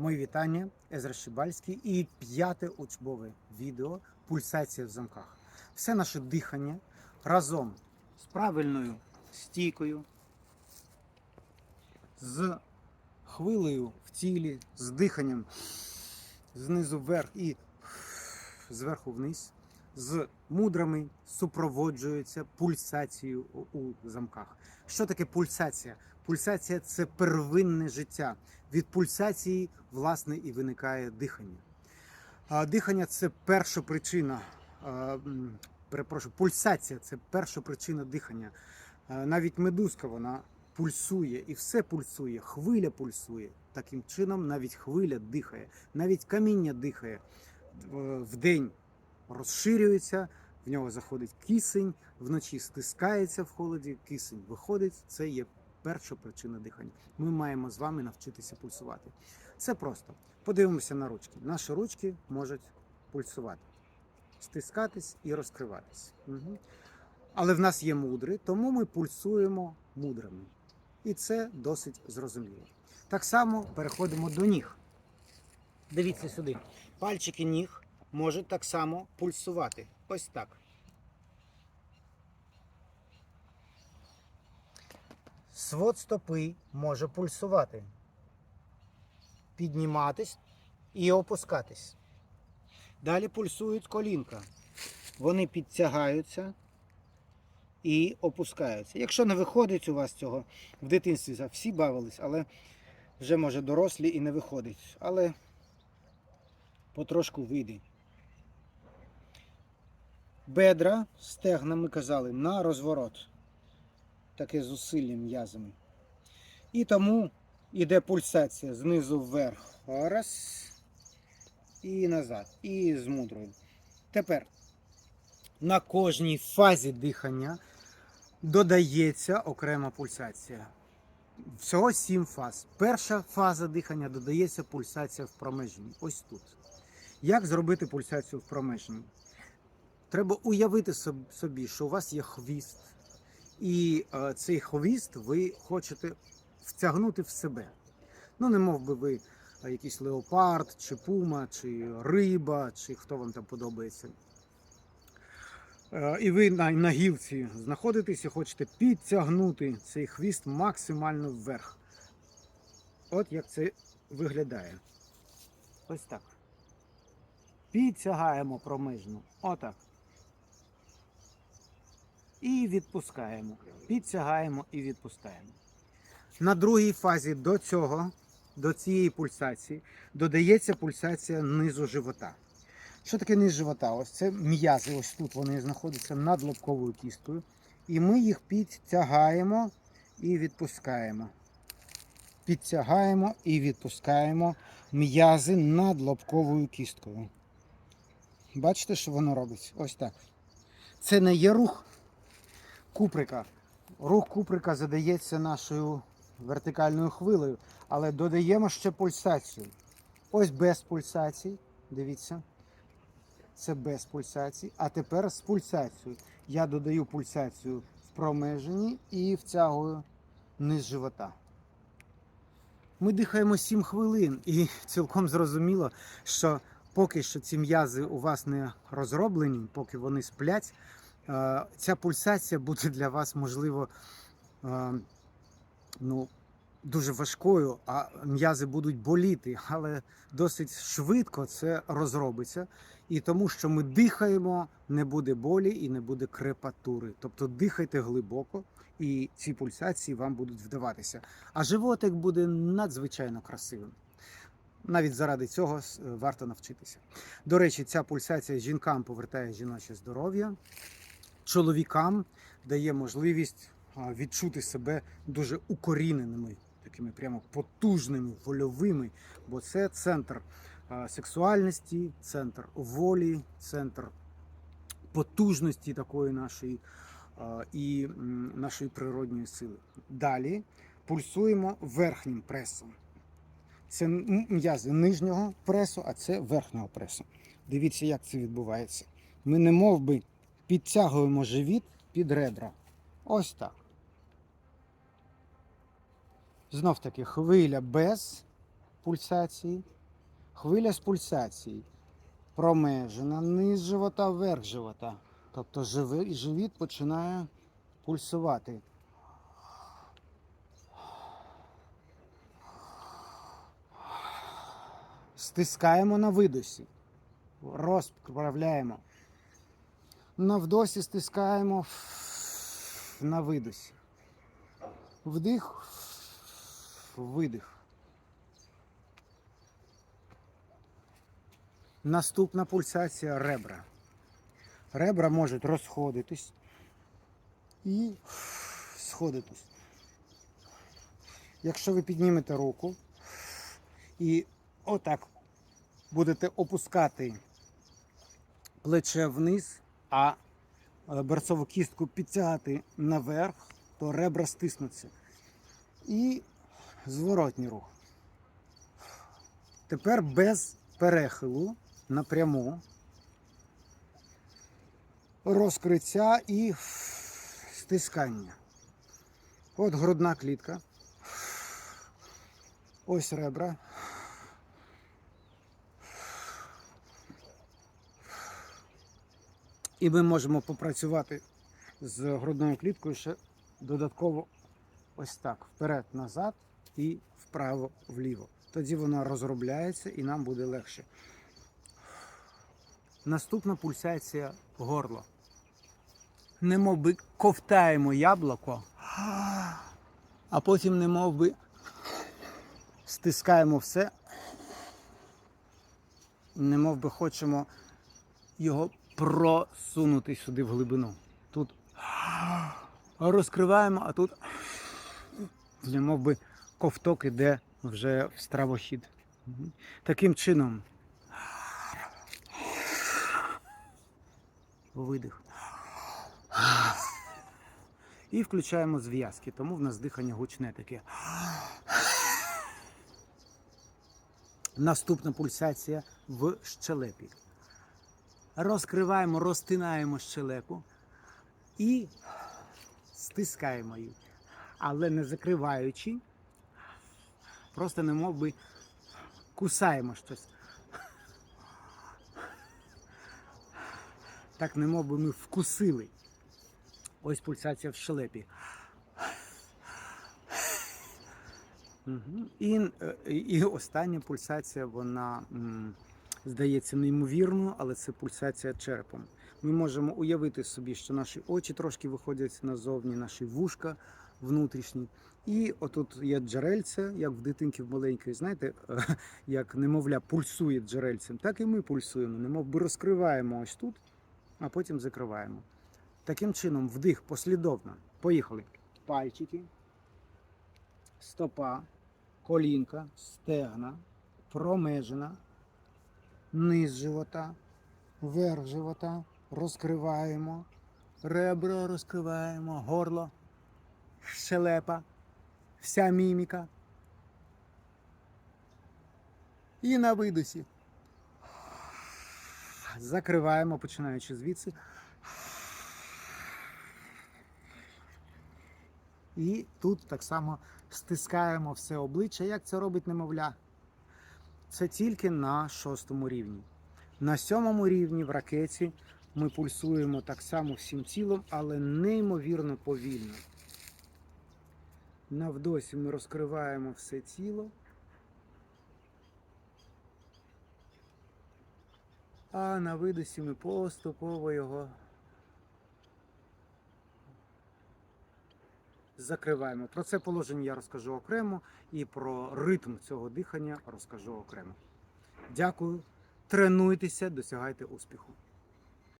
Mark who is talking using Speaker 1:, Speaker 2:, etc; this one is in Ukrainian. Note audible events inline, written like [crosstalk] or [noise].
Speaker 1: Мої вітання, Езра Щебальський і п'яте учбове відео Пульсація в замках. Все наше дихання разом з правильною стійкою, з хвилею в тілі, з диханням знизу вверх і зверху вниз, з мудрами супроводжується пульсацією у замках. Що таке пульсація? Пульсація це первинне життя. Від пульсації, власне, і виникає дихання. Дихання це перша причина. Перепрошую, пульсація це перша причина дихання. Навіть медузка вона пульсує і все пульсує, хвиля пульсує. Таким чином, навіть хвиля дихає, навіть каміння дихає. В- Вдень розширюється, в нього заходить кисень, вночі стискається в холоді, кисень виходить. Це є перша причина дихання. Ми маємо з вами навчитися пульсувати. Це просто. Подивимося на ручки. Наші ручки можуть пульсувати, стискатись і розкриватись. Угу. Але в нас є мудри, тому ми пульсуємо мудрами. І це досить зрозуміло. Так само переходимо до ніг. Дивіться сюди. Пальчики ніг можуть так само пульсувати. Ось так. Свод стопи може пульсувати, підніматись і опускатись. Далі пульсують колінка. Вони підтягаються і опускаються. Якщо не виходить у вас цього в дитинстві, всі бавились, але вже може дорослі і не виходить. Але потрошку вийде. Бедра, стегна, ми казали, на розворот таке зусилля м'язами. І тому йде пульсація знизу вверх. Раз. І назад. І з мудрою. Тепер на кожній фазі дихання додається окрема пульсація. Всього сім фаз. Перша фаза дихання додається пульсація в промеженні. Ось тут. Як зробити пульсацію в промеженні? Треба уявити собі, що у вас є хвіст, і е, цей хвіст ви хочете втягнути в себе. Ну, не мов би ви е, якийсь леопард, чи пума, чи риба, чи хто вам там подобається. Е, І ви на, на гілці знаходитесь і хочете підтягнути цей хвіст максимально вверх. От як це виглядає. Ось так. Підтягаємо промежну. Отак. І відпускаємо. Підтягаємо і відпускаємо. На другій фазі до цього, до цієї пульсації, додається пульсація низу живота. Що таке низ живота? Ось це м'язи, ось тут вони знаходяться над лобковою кісткою. І ми їх підтягаємо і відпускаємо. Підтягаємо і відпускаємо м'язи над лобковою кісткою. Бачите, що воно робить? Ось так. Це не є рух куприка. Рух куприка задається нашою вертикальною хвилею, але додаємо ще пульсацію. Ось без пульсацій. Дивіться. Це без пульсацій. А тепер з пульсацією. Я додаю пульсацію в промеженні і втягую низ живота. Ми дихаємо 7 хвилин, і цілком зрозуміло, що поки що ці м'язи у вас не розроблені, поки вони сплять, ця пульсація буде для вас, можливо, е, ну, дуже важкою, а м'язи будуть боліти, але досить швидко це розробиться. І тому, що ми дихаємо, не буде болі і не буде крепатури. Тобто дихайте глибоко, і ці пульсації вам будуть вдаватися. А животик буде надзвичайно красивим. Навіть заради цього варто навчитися. До речі, ця пульсація жінкам повертає жіноче здоров'я, чоловікам дає можливість відчути себе дуже укоріненими, такими прямо потужними, вольовими, бо це центр сексуальності, центр волі, центр потужності такої нашої і нашої природньої сили. Далі пульсуємо верхнім пресом. Це м'язи нижнього пресу, а це верхнього пресу. Дивіться, як це відбувається. Ми не мов би підтягуємо живіт під ребра. Ось так. Знов таки хвиля без пульсації, хвиля з пульсації промежена, низ живота, верх живота. Тобто живіт починає пульсувати. Стискаємо на видосі. Розправляємо. На вдосі стискаємо на видосі. Вдих, видих. Наступна пульсація ребра. Ребра можуть розходитись і сходитись. Якщо ви піднімете руку і отак будете опускати плече вниз, а е, берцову кістку підтягати наверх, то ребра стиснуться. І зворотній рух. Тепер без перехилу напряму. Розкриття і стискання. От грудна клітка. Ось ребра. І ми можемо попрацювати з грудною кліткою ще додатково ось так. Вперед-назад і вправо-вліво. Тоді вона розробляється і нам буде легше. Наступна пульсація горло. Немов би ковтаємо яблуко, а потім немов би стискаємо все, немов би хочемо його просунути сюди в глибину. Тут розкриваємо, а тут немов би ковток іде вже в стравохід. Таким чином. Видих. І включаємо зв'язки, тому в нас дихання гучне таке. Наступна пульсація в щелепі. Розкриваємо, розтинаємо щелепу і стискаємо її. Але не закриваючи, просто немов би кусаємо щось. Так немов би ми вкусили. Ось пульсація в щелепі. Мгм. І, і остання пульсація, вона здається неймовірною, але це пульсація черепом. Ми можемо уявити собі, що наші очі трошки виходять назовні, наші вушка внутрішні. І отут є джерельце, як в дитинки в маленької, знаєте, [laughs] як немовля пульсує джерельцем, так і ми пульсуємо, немов розкриваємо ось тут, а потім закриваємо. Таким чином, вдих послідовно. Поїхали. Пальчики, стопа, колінка, стегна, промежина, низ живота, верх живота, розкриваємо, ребро розкриваємо, горло, щелепа, вся міміка. І на видосі. Закриваємо, починаючи звідси. І тут так само стискаємо все обличчя, як це робить немовля. Це тільки на шостому рівні. На сьомому рівні в ракеті ми пульсуємо так само всім тілом, але неймовірно повільно. На вдосі ми розкриваємо все тіло. А на видосі ми поступово його закриваємо. Про це положення я розкажу окремо і про ритм цього дихання розкажу окремо. Дякую. Тренуйтеся, досягайте успіху.